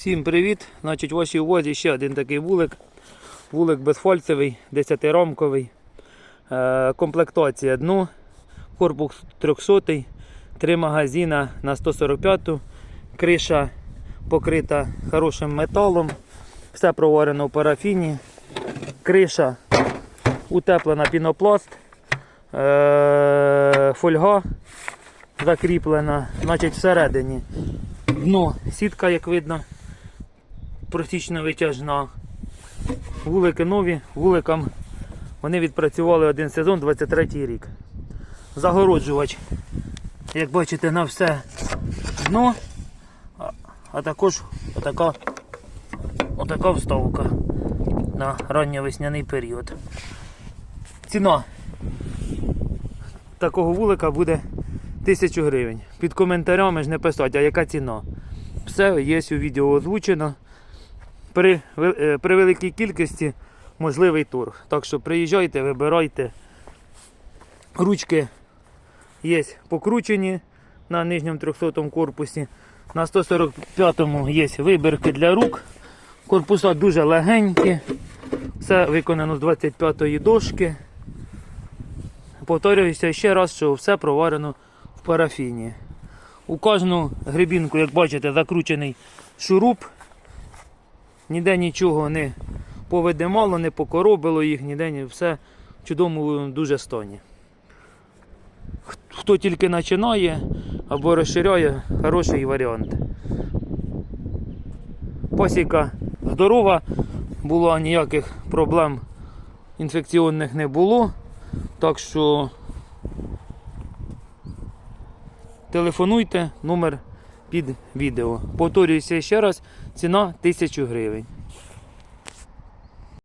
Всім привіт! Значить, в вашій увазі ще один такий вулик. Вулик безфальцевий, 10-рамковий. Е, комплектація дно, корпус 300, три магазина на 145, криша покрита хорошим металом, все проварено в парафіні, криша утеплена пінопласт, е, фольга закріплена, значить всередині. Дно, сітка, як видно, просічно витяжна. Вулики нові, вуликам вони відпрацювали один сезон, 23 рік. Загороджувач, як бачите, на все дно, а також отака, отака вставка на ранньовесняний період. Ціна такого вулика буде 1000 гривень. Під коментарями ж не писати, а яка ціна. Все є у відео озвучено. При, е, при великій кількості можливий торг. Так що приїжджайте, вибирайте. Ручки є покручені на нижньому 300 корпусі. На 145-му є вибірки для рук. Корпуса дуже легенькі. Все виконано з 25-ї дошки. Повторююся ще раз, що все проварено в парафіні. У кожну грибінку, як бачите, закручений шуруп. Ніде нічого не повидимало, не покоробило їх, ніде ні, все в чудовому дуже стані. Хто тільки починає або розширяє, хороший варіант. Посіка здорова, було ніяких проблем інфекційних не було. Так що телефонуйте, номер під відео. Повторююся ще раз, ціна 1000 гривень.